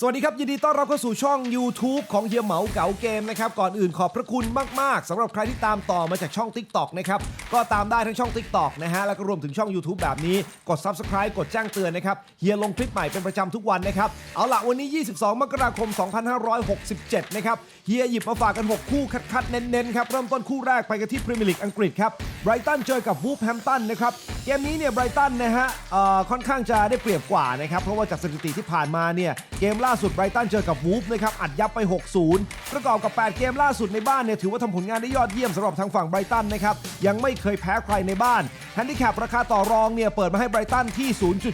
สวัสดีครับ ยินดีต้อนรับเข้าสู่ช่อง YouTube ของเฮียเหมาเก๋าเกมนะครับก่อนอื่นขอบพระคุณมาก ๆสำหรับใครที่ตามต่อมาจากช่อง TikTok นะครับก็ตามได้ทั้งช่อง TikTok นะฮะแล้วก็รวมถึงช่อง YouTube แบบนี้กด Subscribe กดแจ้งเตือนนะครับเฮียลงคลิปใหม่เป็นประจำทุกวันนะครับเอาละวันนี้ 22 มกราคม 2567 นะครับเฮียหยิบมาฝากกัน 6 คู่คัดๆเน้นๆครับเริ่มต้นคู่แรกไปกันที่พรีเมียร์ลีกอังกฤษครับไบรตันเจอกับวูฟแฮมตันนะครับเกมนี้เนี่ยไบรตันนะฮะค่อนข้างจะได้เปรียบกว่านะครับเพราะว่าจากสถิติที่ผ่านมาเนี่ย เกมล่าสุดไบรตันเจอกับวูฟนะครับอัดยับไป 6-0 ประกอบกับ 8 เกมล่าสุดในบ้านเนี่ยถือว่าทำผลงานได้ยอดเยี่ยมสำหรับทางฝั่งไบรตันนะครับยังไม่เคยแพ้ใครในบ้านแฮนดิแคปราคาต่อรองเนี่ยเปิดมาให้ไบรตันที่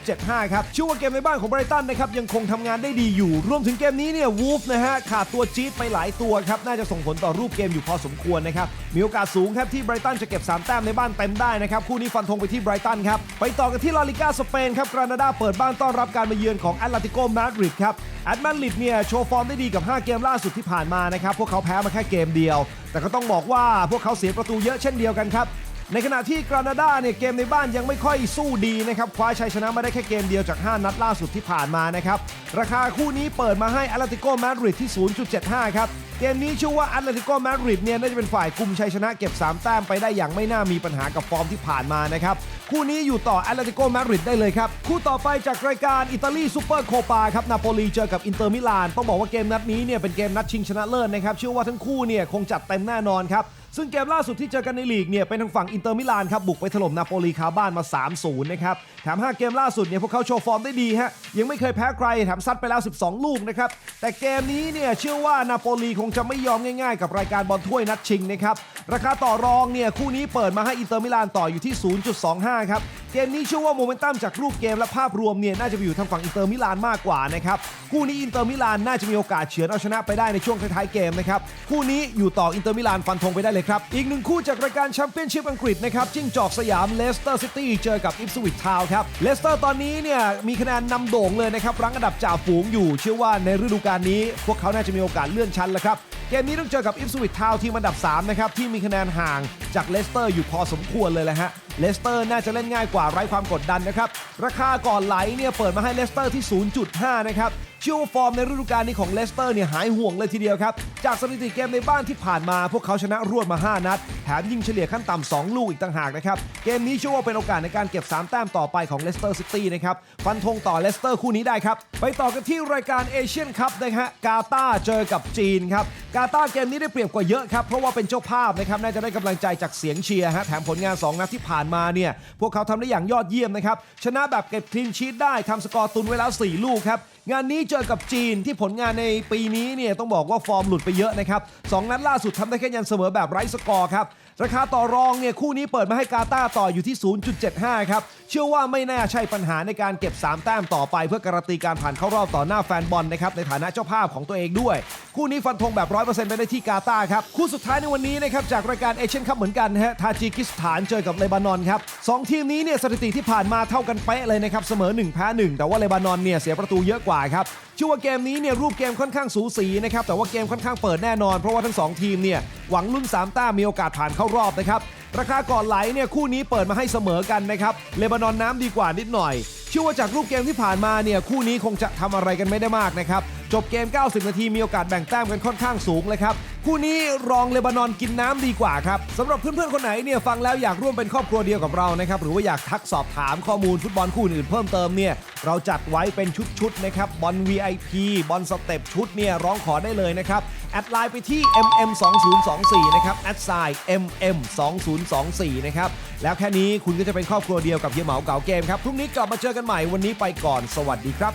0.75 ครับชื่อว่าเกมในบ้านของไบรตันนะครับยังคงทำงานได้ดีอยู่ รวมถึงเกมนี้เนี่ยวูฟนะฮะขาดตัวจี๊ดไปหลายตัวครับน่าจะส่งผลต่อรูปเกมอยู่พอสมควรนะครับมีโอกาสสูงครับที่ไบรตันจะเก็บ 3 แต้มในบ้านเต็มได้นะครับคู่นี้ฟันธงไปที่ไบรตันครับไปต่อกันที่ลาลิกาสเปนครับกรานาดาเปิดบ้านต้อนรับการมาเยือนของแอตเลติโกมาดริดครับแอดมาดริดเนี่ยโชว์ฟอร์มได้ดีกับ 5 เกมล่าสุดที่ผ่านมานะครับ พวกเขาแพ้มาแค่เกมเดียว แต่ก็ต้องบอกว่าพวกเขาเสียประตูเยอะเช่นเดียวกันครับ ในขณะที่กรานาดาเนี่ยเกมในบ้านยังไม่ค่อยสู้ดีนะครับคว้าชัยชนะมาได้แค่เกมเดียวจาก 5 นัดล่าสุดที่ผ่านมานะครับราคาคู่นี้เปิดมาให้อ t เลติโกมาดริดที่ 0.75 ครับ เกมนี้เชื่อว่าอ t เลติโกมาดริดเนี่ยน่าจะเป็นฝ่ายกุมชัยชนะเก็บ 3 แต้มไปได้อย่างไม่น่ามีปัญหากับฟอร์มที่ผ่านมานะครับคู่นี้อยู่ต่ออ t เลติโกมาดริดได้เลยครับ คู่ต่อไปจากรายการอิตาลีซูเปอร์โคปาครับนาโปลีเจอกับอินเตอร์มิลานต้องบอกว่าเกมนัดนี้เนี่ยเป็นเกมนัดชิงชนะเลิศนะครับเชื่อว่าทั้งคู่เนี่ยคงจัดเต็มแน่นอนครับ ซึ่งเกมล่าสุดที่เจอกันในลีกเนี่ยเป็นทางฝั่งอินเตอร์มิลานครับบุกไปถล่มนาโปลีคาบ้านมา 3-0 นะครับแถม 5 เกมล่าสุดเนี่ยพวกเขาโชว์ฟอร์มได้ดีฮะยังไม่เคยแพ้ใครแถมซัดไปแล้ว 12 ลูกนะครับแต่เกมนี้เนี่ยเชื่อว่านาโปลีคงจะไม่ยอมง่ายๆ กับรายการบอลถ้วยนัดชิงนะครับราคาต่อรองเนี่ยคู่นี้เปิดมาให้อินเตอร์มิลานต่ออยู่ที่ 0.25 ครับ เกมนี้เชื่อว่าโมเมนตัมจากรูปเกมและภาพรวมเนี่ยน่าจะไปอยู่ทางฝั่งอินเตอร์มิลานมากกว่านะครับคู่นี้อินเตอร์มิลานน่าจะมีโอกาสเฉือนเอาชนะไปได้ในช่วงท้ายๆเกมนะครับคู่นี้อยู่ต่ออินเตอร์มิลานฟันธงไปได้เลยครับอีกหนึ่งคู่จากรายการแชมเปี้ยนชิพอังกฤษนะครับจิ้งจอกสยามเลสเตอร์ซิตี้เจอกับอิฟสวิตทาวครับเลสเตอร์ตอนนี้เนี่ยมีคะแนนนำโด่งเลยนะครับรั้งอันดับจ่าฝูงอยู่ เชื่อว่าในฤดูกาลนี้ พวกเขาน่าจะมีโอกาสเลื่อนชั้นแล้วครับเกมนี้ต้องเจอกับอิฟสวิตทาวทีมอันดับ 3 นะครับ ที่มีคะแนนห่างจากเลสเตอร์อยู่พอสมควรเลยแหละฮะเลสเตอร์น่าจะเล่นง่ายกว่าไร้ความกดดันนะครับ ราคาก่อนไหลเนี่ยเปิดมาให้เลสเตอร์ที่ 0.5 นะครับเชื่อว่าฟอร์มในฤดูกาลนี้ของเลสเตอร์เนี่ยหายห่วงเลยทีเดียวครับ จากสถิติเกมในบ้านที่ผ่านมา พวกเขาชนะรวดมา 5 นัด แถมยิงเฉลี่ยขั้นต่ำ2ลูกอีกต่างหากนะครับ เกมนี้เชื่อว่าเป็นโอกาสในการเก็บ 3 แต้มต่อไปของเลสเตอร์ซิตี้นะครับ ฟันธงต่อเลสเตอร์คู่นี้ได้ครับ ไปต่อกันที่รายการเอเชียนคัพนะฮะกาตาร์เจอกับจีนครับกาตาร์เกมนี้ได้เปรียบกว่าเยอะครับ เพราะว่าเป็นเจ้าภาพนะครับน่าจะได้กำลังใจจากเสียงเชียร์ฮะแถมผลงาน 2 นัดที่ผ่านมาเนี่ย พวกเขาทำได้อย่างยอดเยี่ยมนะครับ ชนะแบบเก็บคลีนชีตได้ทำสกอร์ตุนไว้แล้ว 4 ลูกครับงานนี้เจอกับจีนที่ผลงานในปีนี้เนี่ยต้องบอกว่าฟอร์มหลุดไปเยอะนะครับสองนัดล่าสุดทำได้แค่ยันเสมอแบบไร้สกอร์ครับราคาต่อรองเนี่ยคู่นี้เปิดมาให้กาตาร์ต่ออยู่ที่ 0.75 ครับ เชื่อว่าไม่น่าใช่ปัญหาในการเก็บ 3 แต้มต่อไป เพื่อการันตีการผ่านเข้ารอบต่อหน้าแฟนบอลนะครับในฐานะเจ้าภาพของตัวเองด้วย คู่นี้ฟันธงแบบ 100%ไปได้ที่กาตาร์ครับ คู่สุดท้ายในวันนี้นะครับจากรายการเอเชียนคัพเหมือนกันฮะทาจิกิสถานเจอกับเลบานอนครับสองทีมนี้เนี่ยสถิติที่ผ่านมาเท่ากันเป๊ะเลยนะครับเสมอ 1 แพ้ 1 แต่ว่าเลบานอนเนี่ยเสียประตูเยอะกว่าครับชื่อว่าเกมนี้เนี่ยรูปเกมค่อนข้างสูสีนะครับแต่ว่าเกมค่อนข้างเปิดแน่นอน เพราะว่าทั้งสองทีมเนี่ยหวังลุ้น3ต้ามีโอกาสผ่านเข้ารอบนะครับราคาก่อนไหลเนี่ยคู่นี้เปิดมาให้เสมอกันนะครับเลบานอนน้ำดีกว่านิดหน่อยเชื่อว่าจากรูปเกมที่ผ่านมาเนี่ยคู่นี้คงจะทำอะไรกันไม่ได้มากนะครับจบเกม 90 นาทีมีโอกาสแบ่งแต้มกันค่อนข้างสูงเลยครับ คู่นี้รองเลบานอนกินน้ำดีกว่าครับสำหรับเพื่อนๆคนไหนเนี่ยฟังแล้วอยากร่วมเป็นครอบครัวเดียวกับเรานะครับหรือว่าอยากทักสอบถามข้อมูลฟุตบอลคู่อื่นเพิ่มเติมเนี่ยเราจัดไว้เป็นชุดๆนะครับบอล VIP บอลสเต็ปชุดเนี่ยร้องขอได้เลยนะครับแอดไลน์ไปที่ mm 2024นะครับแอดไซน์ mm 2024นะครับแล้วแค่นี้คุณก็จะเป็นครอบครัวเดียวกับเฮียเหมาเก่าเกมครับพรุ่งนี้กลับมาเจอกันใหม่วันนี้ไปก่อน สวัสดีครับ